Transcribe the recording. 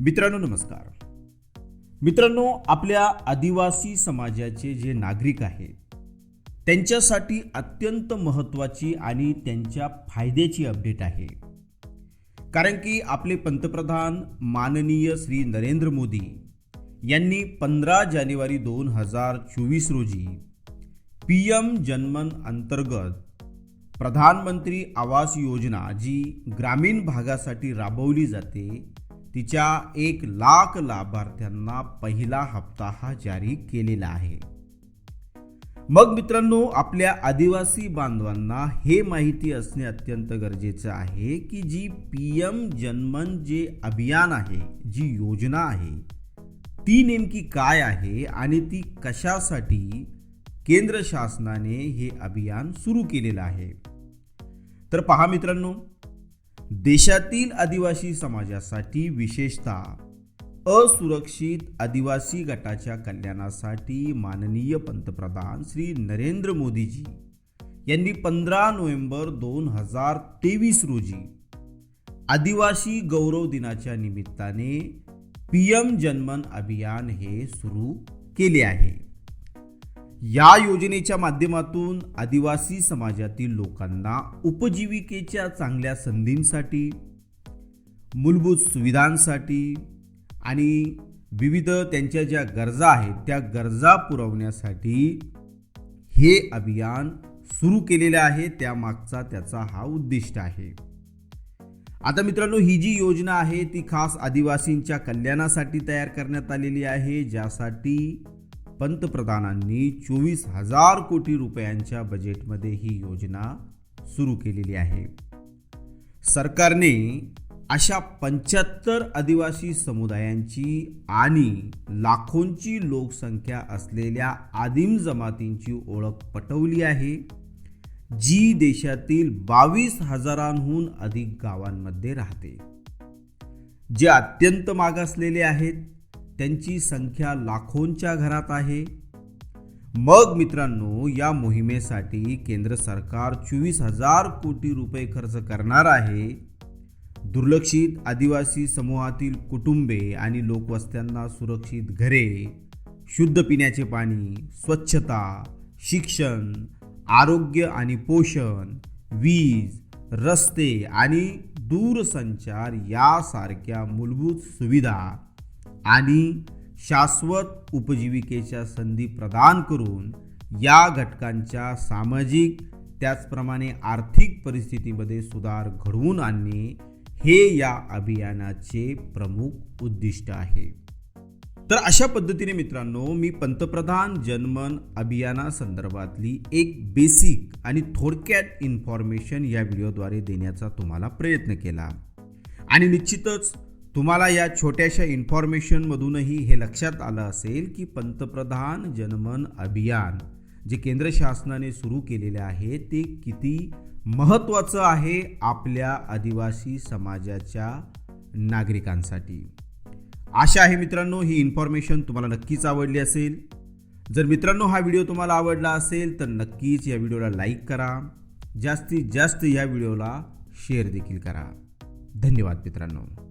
मित्रांनो नमस्कार. मित्रांनो आपल्या आदिवासी समाजाचे जे नागरिक आहेत त्यांच्यासाठी अत्यंत महत्त्वाची आणि त्यांच्या फायद्याची अपडेट आहे. कारण की आपले पंतप्रधान माननीय श्री नरेंद्र मोदी यांनी पंधरा जानेवारी दोन हजार चोवीस रोजी पी एम जनमन अंतर्गत प्रधानमंत्री आवास योजना जी ग्रामीण भागासाठी राबवली जाते तिच्या एक लाख लाभार्थ्यांना पहिला हप्ता हा जारी केलेला आहे. मग मित्रांनो आपल्या आदिवासी बांधवांना हे माहिती असणे अत्यंत गरजेचं आहे की जी पी एम जनमन जे अभियान आहे जी योजना आहे ती नेमकी काय आहे आणि ती कशासाठी केंद्र शासनाने हे अभियान सुरू केलेलं आहे. तर पहा मित्रांनो देशातील आदिवासी समाजासाठी विशेषतः असुरक्षित आदिवासी गटाच्या कल्याणासाठी माननीय पंतप्रधान श्री नरेंद्र मोदीजी यांनी पंधरा नोव्हेंबर दोन हजार तेवीस रोजी आदिवासी गौरव दिनाच्या निमित्ताने पी एम जनमन अभियान हे सुरू केले आहे. या योजनेच्या माध्यमातून आदिवासी समाजातील लोकांना उपजीविकेच्या चांगल्या संधींसाठी मूलभूत सुविधांसाठी आणि विविध त्यांच्या ज्या गरजा आहेत त्या गरजा पुरवण्यासाठी हे अभियान सुरू केलेले आहे. त्यामागचा त्याचा हा उद्दिष्ट आहे. आता मित्रांनो ही जी योजना आहे ती खास आदिवासींच्या कल्याणासाठी तयार करण्यात आलेली आहे ज्यासाठी पंतप्रधानांनी चोवीस हजार कोटी रुपयांच्या बजेटमध्ये ही योजना सुरू केलेली आहे. सरकारने अशा पंच्याहत्तर आदिवासी समुदायांची आणि लाखोंची लोकसंख्या असलेल्या आदिम जमातींची ओळख पटवली आहे. जी देशातील बावीस हजारांहून अधिक गावांमध्ये राहते. जे अत्यंत मागासलेले आहेत. त्यांची संख्या लाखोंच्या घरात आहे. मग मित्रांनो या मोहिमेसाठी केंद्र सरकार चोवीस हजार कोटी रुपये खर्च करणार आहे. दुर्लक्षित आदिवासी समूहातील कुटुंबे आणि लोकवस्त्यांना सुरक्षित घरे शुद्ध पिण्याचे पाणी स्वच्छता शिक्षण आरोग्य आणि पोषण वीज रस्ते आणि दूरसंचार यासारख्या मूलभूत सुविधा आणि शाश्वत उपजीविकेच्या संधी प्रदान करून या घटकांच्या सामाजिक त्याचप्रमाणे आर्थिक परिस्थितीमध्ये सुधार घडवून आणणे हे या अभियानाचे प्रमुख उद्दिष्ट आहे. तर अशा पद्धतीने मित्रांनो मी पंतप्रधान जनमन अभियानासंदर्भातली एक बेसिक आणि थोडक्यात इन्फॉर्मेशन या व्हिडिओद्वारे देण्याचा तुम्हाला प्रयत्न केला. आणि निश्चितच तुम्हाला या छोट्याशा इन्फॉर्मेशनमधूनही हे लक्षात आलं असेल की पंतप्रधान जनमन अभियान जे केंद्र शासनाने सुरू केलेले आहे ते किती महत्त्वाचं आहे आपल्या आदिवासी समाजाच्या नागरिकांसाठी. आशा आहे मित्रांनो ही इन्फॉर्मेशन तुम्हाला नक्कीच आवडली असेल. जर मित्रांनो हा व्हिडिओ तुम्हाला आवडला असेल तर नक्कीच या व्हिडिओला लाईक करा. जास्तीत जास्त या व्हिडिओला शेअर देखील करा. धन्यवाद मित्रांनो.